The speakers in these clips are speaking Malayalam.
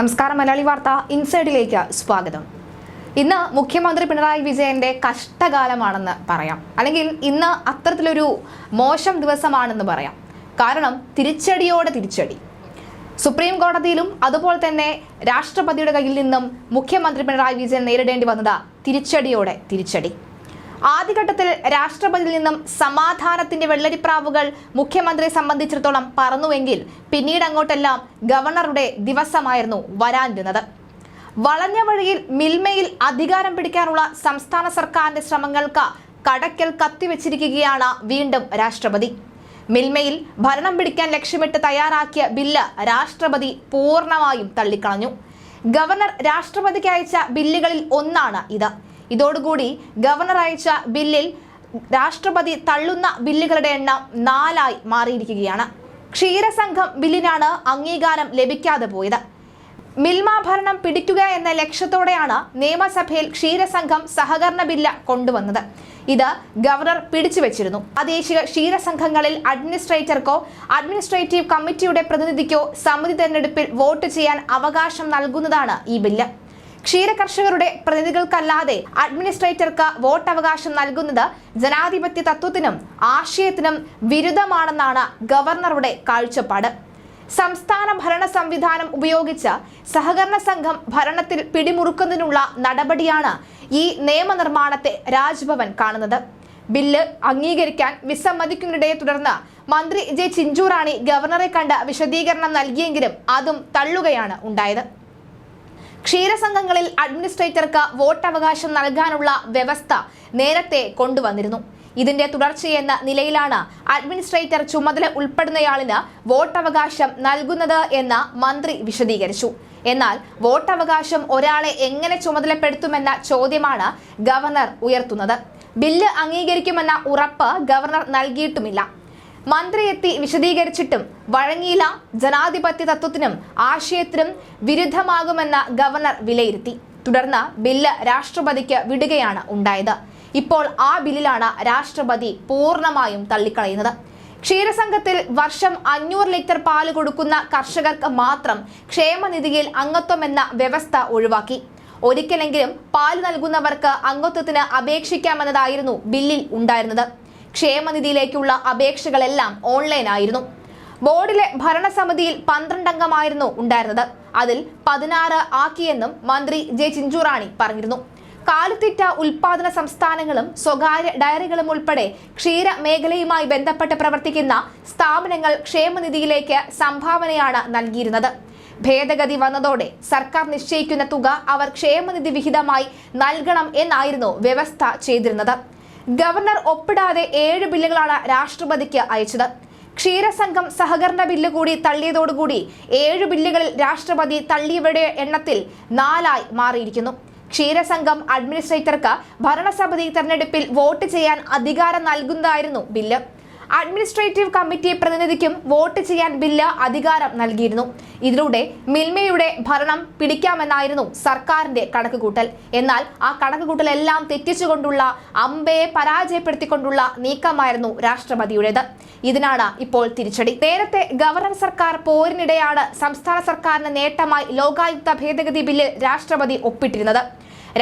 നമസ്കാരം മലയാളി വാർത്ത ഇൻസൈഡിലേക്ക് സ്വാഗതം. ഇന്ന് മുഖ്യമന്ത്രി പിണറായി വിജയന്റെ കഷ്ടകാലമാണെന്ന് പറയാം. അല്ലെങ്കിൽ ഇന്ന് അത്തരത്തിലൊരു മോശം ദിവസമാണെന്ന് പറയാം. കാരണം തിരിച്ചടിയോടെ തിരിച്ചടി. സുപ്രീം കോടതിയിലും അതുപോലെ തന്നെ രാഷ്ട്രപതിയുടെ കയ്യിൽ നിന്നും മുഖ്യമന്ത്രി പിണറായി വിജയൻ നേരിടേണ്ടി വന്നത് തിരിച്ചടിയോടെ തിരിച്ചടി. ആദ്യഘട്ടത്തിൽ രാഷ്ട്രപതിയിൽ നിന്നും സമാധാനത്തിന്റെ വെള്ളരിപ്രാവുകൾ മുഖ്യമന്ത്രിയെ സംബന്ധിച്ചിടത്തോളം പറന്നുവെങ്കിൽ പിന്നീട് അങ്ങോട്ടെല്ലാം ഗവർണറുടെ ദിവസമായിരുന്നു വരാനിരുന്നത് വളഞ്ഞ വഴിയിൽ മിൽമയിൽ അധികാരം പിടിക്കാനുള്ള സംസ്ഥാന സർക്കാരിന്റെ ശ്രമങ്ങൾക്ക് കടക്കൽ കത്തിവെച്ചിരിക്കുകയാണ് വീണ്ടും രാഷ്ട്രപതി. മിൽമയിൽ ഭരണം പിടിക്കാൻ ലക്ഷ്യമിട്ട് തയ്യാറാക്കിയ ബില്ല് രാഷ്ട്രപതി പൂർണമായും തള്ളിക്കളഞ്ഞു. ഗവർണർ രാഷ്ട്രപതിക്ക് അയച്ച ബില്ലുകളിൽ ഒന്നാണ് ഇത്. ഇതോടുകൂടി ഗവർണർ അയച്ച ബില്ലിൽ രാഷ്ട്രപതി തള്ളുന്ന ബില്ലുകളുടെ എണ്ണം നാലായി മാറിയിരിക്കുകയാണ്. ക്ഷീരസംഘം ബില്ലിനാണ് അംഗീകാരം ലഭിക്കാതെ പോയത്. മിൽമ ഭരണം പിടിക്കുക എന്ന ലക്ഷ്യത്തോടെയാണ് നിയമസഭയിൽ ക്ഷീരസംഘം സഹകരണ ബില്ല് കൊണ്ടുവന്നത്. ഇത് ഗവർണർ പിടിച്ചു വെച്ചിരുന്നു പ്രാദേശിക ക്ഷീരസംഘങ്ങളിൽ അഡ്മിനിസ്ട്രേറ്റർക്കോ അഡ്മിനിസ്ട്രേറ്റീവ് കമ്മിറ്റിയുടെ പ്രതിനിധിക്കോ സമിതി തെരഞ്ഞെടുപ്പിൽ വോട്ട് ചെയ്യാൻ അവകാശം നൽകുന്നതാണ് ഈ ബില്ല്. ക്ഷീരകർഷകരുടെ പ്രതിനിധികൾക്കല്ലാതെ അഡ്മിനിസ്ട്രേറ്റർക്ക് വോട്ടവകാശം നൽകുന്നത് ജനാധിപത്യ തത്വത്തിനും ആശയത്തിനും വിരുദ്ധമാണെന്നാണ് ഗവർണറുടെ കാഴ്ചപ്പാട്. സംസ്ഥാന ഭരണ സംവിധാനം ഉപയോഗിച്ച് സഹകരണ സംഘം ഭരണത്തിൽ പിടിമുറുക്കുന്നതിനുള്ള നടപടിയാണ് ഈ നിയമനിർമ്മാണത്തെ രാജ്ഭവൻ കാണുന്നത്. ബില്ല് അംഗീകരിക്കാൻ വിസമ്മതിക്കുന്നതിനിടെ തുടർന്ന് മന്ത്രി ജെ ചിഞ്ചൂറാണി ഗവർണറെ കണ്ട് വിശദീകരണം നൽകിയെങ്കിലും അതും തള്ളുകയാണ് ഉണ്ടായത്. ക്ഷീരസംഘങ്ങളിൽ അഡ്മിനിസ്ട്രേറ്റർക്ക് വോട്ടവകാശം നൽകാനുള്ള വ്യവസ്ഥ നേരത്തെ കൊണ്ടുവന്നിരുന്നു. ഇതിന്റെ തുടർച്ചയെന്ന നിലയിലാണ് അഡ്മിനിസ്ട്രേറ്റർ ചുമതല ഉൾപ്പെടുന്നയാളിന് വോട്ടവകാശം നൽകുന്നത് എന്ന് മന്ത്രി വിശദീകരിച്ചു. എന്നാൽ വോട്ടവകാശം ഒരാളെ എങ്ങനെ ചുമതലപ്പെടുത്തുമെന്ന ചോദ്യമാണ് ഗവർണർ ഉയർത്തുന്നത്. ബില്ല് അംഗീകരിക്കുമെന്ന ഉറപ്പ് ഗവർണർ നൽകിയിട്ടുമില്ല. മന്ത്രി എത്തി വിശദീകരിച്ചിട്ടും വഴങ്ങിയില്ല. ജനാധിപത്യ തത്വത്തിനും ആശയത്തിനും വിരുദ്ധമാകുമെന്ന് ഗവർണർ വിലയിരുത്തി. തുടർന്ന് ബില്ല് രാഷ്ട്രപതിക്ക് വിടുകയാണ് ഉണ്ടായത്. ഇപ്പോൾ ആ ബില്ലിലാണ് രാഷ്ട്രപതി പൂർണമായും തള്ളിക്കളയുന്നത്. ക്ഷീരസംഘത്തിൽ വർഷം അഞ്ഞൂറ് ലിറ്റർ പാൽ കൊടുക്കുന്ന കർഷകർക്ക് മാത്രം ക്ഷേമനിധിയിൽ അംഗത്വമെന്ന വ്യവസ്ഥ ഒഴിവാക്കി. ഒരിക്കലെങ്കിലും പാൽ നൽകുന്നവർക്ക് അംഗത്വത്തിന് അപേക്ഷിക്കാമെന്നതായിരുന്നു ബില്ലിൽ ഉണ്ടായിരുന്നത്. ക്ഷേമനിധിയിലേക്കുള്ള അപേക്ഷകളെല്ലാം ഓൺലൈനായിരുന്നു. ബോർഡിലെ ഭരണസമിതിയിൽ പന്ത്രണ്ടംഗമായിരുന്നു ഉണ്ടായിരുന്നത്. അതിൽ പതിനാറ് ആക്കിയെന്നും മന്ത്രി ജെ ചിഞ്ചുറാണി പറഞ്ഞിരുന്നു. കാലിത്തീറ്റ ഉൽപാദന സംസ്ഥാനങ്ങളും സ്വകാര്യ ഡയറികളും ഉൾപ്പെടെ ക്ഷീര മേഖലയുമായി ബന്ധപ്പെട്ട് പ്രവർത്തിക്കുന്ന സ്ഥാപനങ്ങൾ ക്ഷേമനിധിയിലേക്ക് സംഭാവനയാണ് നൽകിയിരുന്നത്. ഭേദഗതി വന്നതോടെ സർക്കാർ നിശ്ചയിക്കുന്ന തുക അവർ ക്ഷേമനിധി വിഹിതമായി നൽകണം എന്നായിരുന്നു വ്യവസ്ഥ ചെയ്തിരുന്നത്. ഗവർണർ ഒപ്പിടാതെ ഏഴ് ബില്ലുകളാണ് രാഷ്ട്രപതിക്ക് അയച്ചത്. ക്ഷീരസംഘം സഹകരണ ബില്ല് കൂടി തള്ളിയതോടുകൂടി ഏഴ് ബില്ലുകളിൽ രാഷ്ട്രപതി തള്ളിയവരുടെ എണ്ണത്തിൽ നാലായി മാറിയിരിക്കുന്നു. ക്ഷീരസംഘം അഡ്മിനിസ്ട്രേറ്റർക്ക് ഭരണസമിതി തെരഞ്ഞെടുപ്പിൽ വോട്ട് ചെയ്യാൻ അധികാരം നൽകുന്നതായിരുന്നു ബില്ല്. അഡ്മിനിസ്ട്രേറ്റീവ് കമ്മിറ്റി പ്രതിനിധിക്കും വോട്ട് ചെയ്യാൻ ബില്ല് അധികാരം നൽകിയിരുന്നു. ഇതിലൂടെ മിൽമയുടെ ഭരണം പിടിക്കാമെന്നായിരുന്നു സർക്കാരിന്റെ കണക്കുകൂട്ടൽ. എന്നാൽ ആ കണക്കുകൂട്ടലെല്ലാം തെറ്റിച്ചുകൊണ്ടുള്ള അമ്പയെ പരാജയപ്പെടുത്തിക്കൊണ്ടുള്ള നീക്കമായിരുന്നു രാഷ്ട്രപതിയുടേത്. ഇതിനാണ് ഇപ്പോൾ തിരിച്ചടി. നേരത്തെ ഗവർണർ സർക്കാർ പോരിനിടെയാണ് സംസ്ഥാന സർക്കാരിന് നേട്ടമായി ലോകായുക്ത ഭേദഗതി ബില്ല് രാഷ്ട്രപതി ഒപ്പിട്ടിരുന്നത്.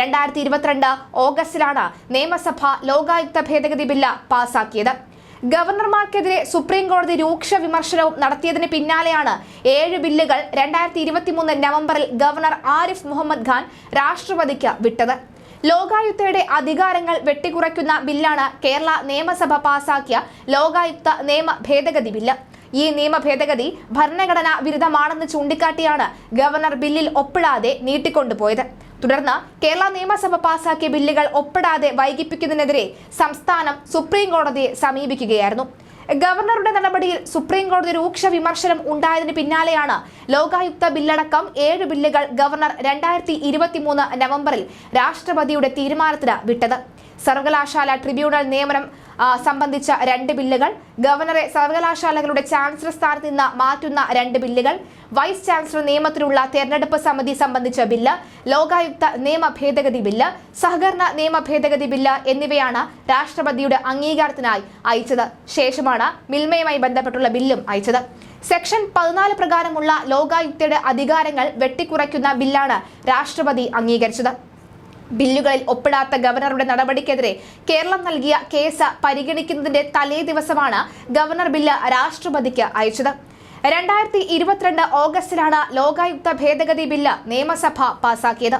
രണ്ടായിരത്തി ഇരുപത്തിരണ്ട് ഓഗസ്റ്റിലാണ് നിയമസഭ ലോകായുക്ത ഭേദഗതി ബില്ല് പാസാക്കിയത്. ഗവർണർമാർക്കെതിരെ സുപ്രീം കോടതി രൂക്ഷ വിമർശനവും നടത്തിയതിന് പിന്നാലെയാണ് ഏഴ് ബില്ലുകൾ രണ്ടായിരത്തി ഇരുപത്തിമൂന്ന് നവംബറിൽ ഗവർണർ ആരിഫ് മുഹമ്മദ് ഖാൻ രാഷ്ട്രപതിക്ക് വിട്ടത്. ലോകായുക്തയുടെ അധികാരങ്ങൾ വെട്ടിക്കുറയ്ക്കുന്ന ബില്ലാണ് കേരള നിയമസഭ പാസാക്കിയ ലോകായുക്ത നിയമ ഭേദഗതി ബില്ല്. ഈ നിയമ ഭേദഗതി ഭരണഘടനാ വിരുദ്ധമാണെന്ന് ചൂണ്ടിക്കാട്ടിയാണ് ഗവർണർ ബില്ലിൽ ഒപ്പിടാതെ നീട്ടിക്കൊണ്ടുപോയത്. തുടർന്ന് കേരള നിയമസഭ പാസാക്കിയ ബില്ലുകൾ ഒപ്പിടാതെ വൈകിപ്പിക്കുന്നതിനെതിരെ സംസ്ഥാനം സുപ്രീം കോടതിയെ സമീപിക്കുകയായിരുന്നു. ഗവർണറുടെ നടപടിയിൽ സുപ്രീം കോടതി രൂക്ഷ വിമർശനം ഉണ്ടായതിന് പിന്നാലെയാണ് ലോകായുക്ത ബില്ലടക്കം ഏഴ് ബില്ലുകൾ ഗവർണർ രണ്ടായിരത്തി ഇരുപത്തിമൂന്ന് നവംബറിൽ രാഷ്ട്രപതിയുടെ തീരുമാനത്തിന് വിട്ടത്. സർവകലാശാല ട്രിബ്യൂണൽ നിയമനം സംബന്ധിച്ച രണ്ട് ബില്ലുകൾ. ഗവർണറെ സർവകലാശാലകളുടെ ചാൻസലർ സ്ഥാനത്ത് നിന്ന് മാറ്റുന്ന രണ്ട് ബില്ലുകൾ. വൈസ് ചാൻസലർ നിയമത്തിലുള്ള തെരഞ്ഞെടുപ്പ് സമിതി സംബന്ധിച്ച ബില്ല്. ലോകായുക്ത നിയമ ഭേദഗതി ബില്ല്. സഹകരണ നിയമ ഭേദഗതി ബില്ല് എന്നിവയാണ് രാഷ്ട്രപതിയുടെ അംഗീകാരത്തിനായി അയച്ചത്. ശേഷമാണ് മിൽമയുമായി ബന്ധപ്പെട്ടുള്ള ബില്ലും അയച്ചത്. സെക്ഷൻ പതിനാല് പ്രകാരമുള്ള ലോകായുക്തയുടെ അധികാരങ്ങൾ വെട്ടിക്കുറയ്ക്കുന്ന ബില്ലാണ് രാഷ്ട്രപതി അംഗീകരിച്ചത്. ബില്ലുകളിൽ ഒപ്പിടാത്ത ഗവർണറുടെ നടപടിക്കെതിരെ കേരളം നൽകിയ കേസ് പരിഗണിക്കുന്നതിന്റെ തലേ ദിവസമാണ് ഗവർണർ ബില്ല് രാഷ്ട്രപതിക്ക് അയച്ചത്. രണ്ടായിരത്തി ഇരുപത്തിരണ്ട് ഓഗസ്റ്റിലാണ് ലോകായുക്ത ഭേദഗതി ബില്ല് നിയമസഭ പാസാക്കിയത്.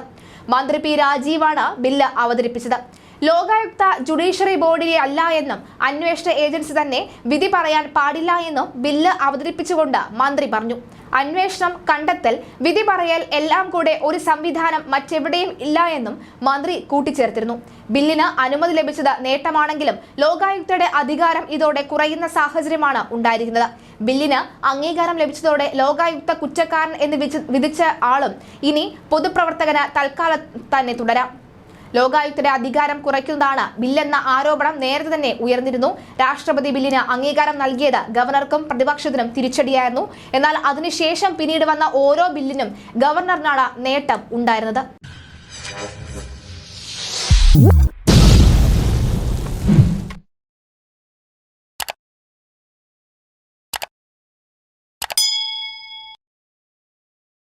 മന്ത്രി പി രാജീവാണ് ബില്ല് അവതരിപ്പിച്ചത്. ലോകായുക്ത ജുഡീഷ്യറി ബോർഡിലെ അല്ല എന്നും അന്വേഷണ ഏജൻസി തന്നെ വിധി പറയാൻ പാടില്ല എന്നും ബില്ല് അവതരിപ്പിച്ചുകൊണ്ട് മന്ത്രി പറഞ്ഞു. അന്വേഷണം കണ്ടെത്തൽ വിധി പറയൽ എല്ലാം കൂടെ ഒരു സംവിധാനം മറ്റെവിടെയും ഇല്ല എന്നും മന്ത്രി കൂട്ടിച്ചേർത്തിരുന്നു. ബില്ലിന് അനുമതി ലഭിച്ചത് നേട്ടമാണെങ്കിലും ലോകായുക്തയുടെ അധികാരം ഇതോടെ കുറയുന്ന സാഹചര്യമാണ് ഉണ്ടായിരിക്കുന്നത്. ബില്ലിന് അംഗീകാരം ലഭിച്ചതോടെ ലോകായുക്ത കുറ്റക്കാരൻ എന്ന് വിധി- വിധിച്ച ആളും ഇനി പൊതുപ്രവർത്തകന് തൽക്കാലം തന്നെ തുടരാം. ലോകായുക്തയുടെ അധികാരം കുറയ്ക്കുന്നതാണ് ബില്ലെന്ന ആരോപണം നേരത്തെ തന്നെ ഉയർന്നിരുന്നു. രാഷ്ട്രപതി ബില്ലിന് അംഗീകാരം നൽകിയത് ഗവർണർക്കും പ്രതിപക്ഷത്തിനും തിരിച്ചടിയായിരുന്നു. എന്നാൽ അതിനുശേഷം പിന്നീട് വന്ന ഓരോ ബില്ലിനും ഗവർണറിനാണ് നേട്ടം ഉണ്ടായിരുന്നത്.